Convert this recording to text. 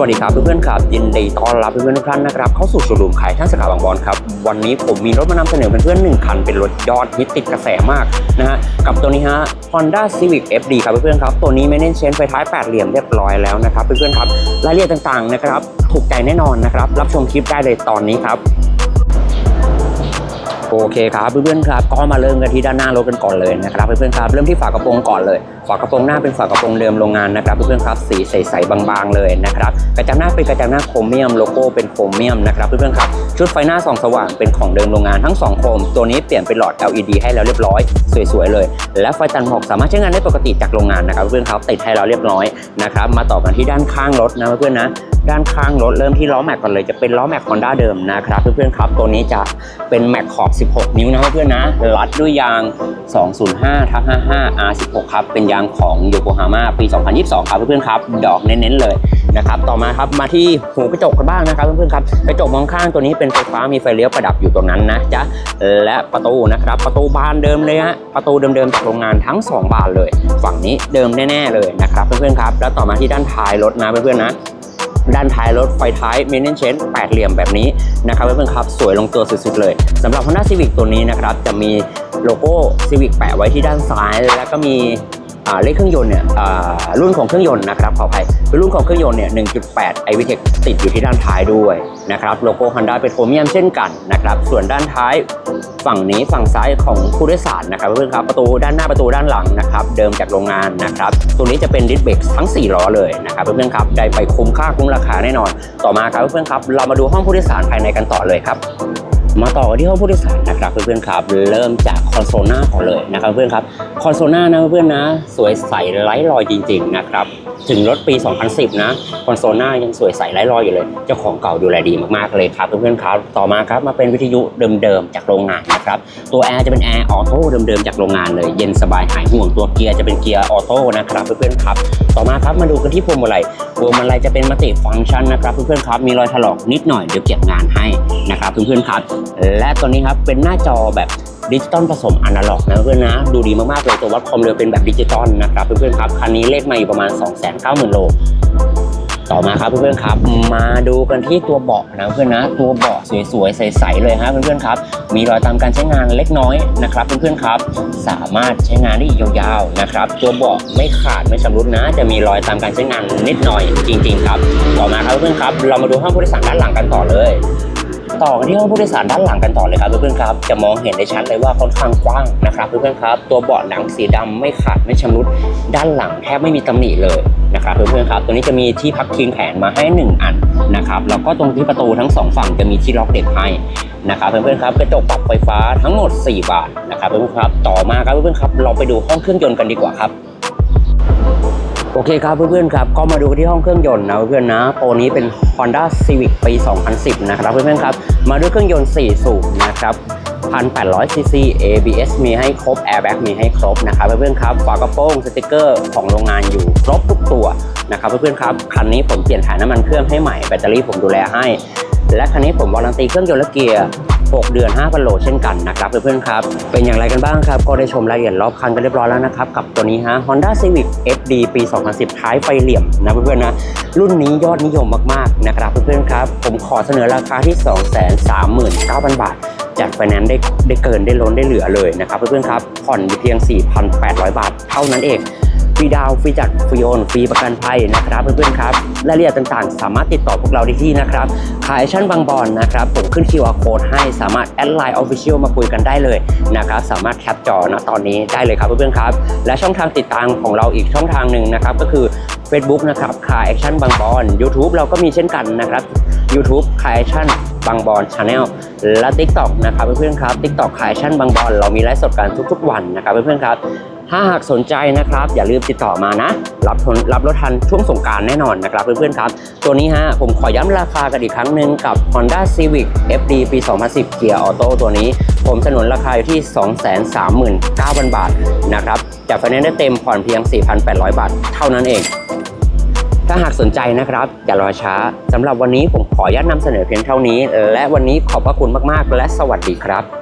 วัสดีครับเพื่อนๆครับยินดีต้อนรับเพื่อนๆทุกท่านนะครับเข้าสู่สุลูมขายท่านสาขาบางบอนครับวันนี้ผมมีรถมานำเสนอเพื่อนๆหนึ่งคันเป็นรถยอดฮิตติดกระแสมากนะฮะกับตัวนี้ฮะ Honda Civic FD ครับเพื่อนๆครับตัวนี้ไม่เน้นเชนไฟท้ายแปดเหลี่ยมเรียบร้อยแล้วนะครับเพื่อนๆครับรายละเอียดต่างๆนะครับถูกใจแน่นอนนะครับรับชมคลิปได้เลยตอนนี้ครับ โอเคครับเพื่อนๆครับก็มาเริ่มกันที่ด้านหน้ารถกันก่อนเลยนะครับเพื่อนๆครับเริ่มที่ฝากระโปรงก่อนเลยฝากระโปรงหน้าเป็นฝากระโปรงเดิมโรงงานนะครับเพื่อนๆครับสีใสๆบางๆเลยนะครับกระจังหน้าเป็นกระจังหน้าโครเมียมโลโก้เป็นโครเมียมนะครับเพื่อนๆครับชุดไฟหน้าส่องสว่างเป็นของเดิมโรงงานทั้งสองโคมตัวนี้เปลี่ยนเป็นหลอด LED ให้แล้วเรียบร้อยสวยๆเลย และไฟตันหมอกสามารถใช้งานได้ปกติจากโรงงานนะครับเพื่อนๆครับติดให้เราเรียบร้อยนะครับมาต่อกันที่ด้านข้างรถนะเพื่อนๆนะ ด้านข้างรถเริ่มที่ล้อแม็กก่อนเลยจะเป็นล้อแม็กฮอนด้าเดิมนะครับเพื่อนๆครับตัวนี้จะเป็นแม็กขอบ 16 นิ้วนะเพื่อนๆนะรัดด้วยยาง 205ทับ55 R16 ครับเป็นยางของโยโกฮาม่าปี 2022 ครับเพื่อนๆครับดอกเน้นๆเลยนะครับต่อมาครับมาที่หูกระจกกันบ้างนะครับเพื่อนๆครับกระจกมองข้างตัวนี้เป็นไฟฟ้ามีไฟเลี้ยวประดับอยู่ตรงนั้นนะจ๊ะและประตูนะครับประตูบานเดิมเลยฮะประตูเดิมๆจากโรงงานทั้งสองบานเลย ฝั่งนี้เดิมแน่ ๆเลยนะครับเพื่อนๆครับแล้วต่อมาที่ด้านท้ายรถนะเพื่อนๆนะ ด้านท้ายรถไฟท้ายเมนเดนเชนแปดเหลี่ยมแบบนี้นะครับเพื่อนๆครับสวยลงตัวสุดๆเลยสำหรับ Honda Civic ตัวนี้นะครับจะมีโลโก้ Civic แปะไว้ที่ด้านซ้าย แล้วก็มีเลขเครื่องยนต์เนี่ยรุ่นของเครื่องยนต์นะครับขออภัยรุ่นของเครื่องยนต์เนี่ย1.8 i v t e c ติดอยู่ที่ด้านท้ายด้วยนะครับโลโก้ Honda เป็นโครเมียมเช่นกันนะครับส่วนด้านท้ายฝั่งนี้ฝั่งซ้ายของผู้โดยสารนะครับเพื่อนครับประตูด้านหน้าประตูด้านหลังนะครับเดิมจากโรงงานนะครับตัวนี้จะเป็นดิสเบรกทั้ง 4 ล้อเลยนะครับเพื่อนครับได้ไปคุ้มค่าคุ้มราคาแน่นอน ต่อมาครับเพื่อนครับเรามาดูห้องผู้โดยสารภายในกันต่อเลยครับ มาต่อกันที่ห้องผู้โดยสารนะครับเพื่อนๆครับ เริ่มจากคอนโซลหน้าก่อนเลยนะครับเพื่อนครับคอนโซลหน้านะเพื่อนนะ สวยใสไร้รอยจริง ๆนะครับ ถึงรถปี 2010 นะคอนโซลหน้ายังสวยใสไร้รอยอยู่เลย เจ้าของเก่าดูแลดีมากๆเลยครับเพื่อนๆครับต่อมาครับมาเป็นวิทยุเดิมๆจากโรงงานนะครับตัวแอร์จะเป็นแอร์ออโต้เดิมๆจากโรงงานเลยเย็นสบายหายห่วงตัวเกียร์จะเป็นเกียร์ออโต้นะครับเพื่อนๆครับ ต่อมาครับมาดูกันที่พวงมาลัยพวงมาลัยจะเป็นมัลติฟังก์ชันนะครับเพื่อนๆครับมีรอยถลอกนิดหน่อยเดี๋ยวเก็บงานให้นะครับเพื่อนๆครับและตัวนี้ครับเป็นหน้าจอแบบดิจิตอลผสมอนาล็อกนะเพื่อนนะ ดูดีมากๆเลยตัววัดความเร็วเป็นแบบดิจิตอลนะครับเพื่อนๆครับคันนี้เลขมาอยู่ประมาณ 2 9 0 0 0 0โลต่อมาครับเพื่อนๆครับ มาดูกันที่ตัวเบาะนะเพื่อนนะตัวเบาะสวยๆใสๆเลยฮะเพื่อนๆครับ มีรอยตามการใช้งานเล็กน้อยนะครับเพื่อนๆครับ สามารถใช้งานได้ยาวๆนะครับ ตัวเบาะไม่ขาดไม่ชำรุดนะ จะมีรอยตามการใช้งานนิดหน่อยจริง ๆ ครับ ต่อมาครับเพื่อนๆครับ เรามาดูห้องผู้โดยสารด้านหลังกันต่อเลย ต่อกันที่ห้องผู้โดยสารด้านหลังกันต่อเลยครับเพื่อนๆครับจะมองเห็นได้ชัดเลยว่าค่อนข้างกว้างนะครับเพื่อนๆครับ ตัวเบาะหนังสีดำไม่ขาดไม่ชำรุดด้านหลังแทบไม่มีตำหนิเลยนะครับเพื่อนๆครับตัวนี้จะมีที่พักพิงแขนมาให้ 1 อันนะครับแล้วก็ตรงที่ประตูทั้งสองฝั่งจะมีที่ล็อกเด็กให้นะครับเพื่อนๆครับกระจกปรับไฟฟ้าทั้งหมด 4 บานนะครับเพื่อนๆครับต่อมาครับเพื่อนๆครับเราไปดูห้องเครื่องยนต์กันดีกว่าครับ โอเคครับเพื่อนๆครับก็มาดูที่ห้องเครื่องยนต์นะเพื่อนๆนะตัวนี้เป็น Honda Civic ปี 2010 นะครับเพื่อนๆครับมาด้วยเครื่องยนต์ 4 สูบนะครับ1,800 cc ABS มีให้ครบ Airbag มีให้ครบนะครับเพื่อนๆครับฝากระโปรงสติกเกอร์ของโรงงานอยู่ครบทุกตัวนะครับเพื่อนๆครับคันนี้ผมเปลี่ยนถ่ายน้ำมันเครื่องให้ใหม่แบตเตอรี่ผมดูแลให้ และคันนี้ผมวารันตีเครื่องยนต์และเกียร์ 6 เดือน 5,000โลเช่นกันนะครับเพื่อนๆครับ เป็นอย่างไรกันบ้างครับ ก็ได้ชมรายละเอียดรอบคันกันเรียบร้อยแล้วนะครับ กับตัวนี้ฮะ Honda Civic FD ปี 2010 ท้ายไฟเหลี่ยมนะเพื่อนๆนะ รุ่นนี้ยอดนิยมมากๆนะครับเพื่อนๆครับ ผมขอเสนอราคาที่ 239,000 บาทจัดไฟแนนซ์ได้ได้เกินได้ล้นได้เหลือเลยนะครับเพื่อนๆครับผ่อนเพียง 4,800 บาท เท่านั้นเอง ฟรีดาวฟรีจัดฟรีโอนฟรีประกันภัยนะครับเพื่อนๆครับรายละเอียดต่างๆ สามารถติดต่อพวกเราได้ที่นะครับขายชั่นบางบอนนะครับผมขึ้น QR code ให้สามารถแอดไลน์ออฟฟิเชียลมาคุยกันได้เลยนะครับสามารถแคปจอณตอนนี้ได้เลยครับเพื่อนๆครับ และช่องทางติดตามของเราอีกช่องทางหนึ่งนะครับก็คือ Facebook นะครับคายแอคชั่นบางบอน YouTube เราก็มีเช่นกันนะครับ YouTube คายแอคชั่นบางบอนชาแนลและ TikTok นะครับเพื่อนๆครับ TikTok คายแอคชั่นบางบอนเรามีไลฟ์สดกันทุกๆวันนะครับเพื่อนๆครับ ถ้าหากสนใจนะครับ อย่าลืมติดต่อมานะ รับรับรถทันช่วงสงการแน่นอนนะครับเพื่อนๆครับ ตัวนี้ฮะผมขอย้ำราคากันอีกครั้งหนึ่งกับ Honda Civic FD ปี 2010เกียร์ออโต้ตัวนี้ ผมสนุนราคาอยู่ที่ 239,000 บาทนะครับจัดไฟแนนซ์ได้เต็มผ่อนเพียง 4,800 บาท เท่านั้นเองถ้าหากสนใจนะครับ อย่ารอช้าสำหรับวันนี้ผมขออนุญาตนำเสนอเพียงเท่านี้ และวันนี้ขอบพระคุณมากๆ และสวัสดีครับ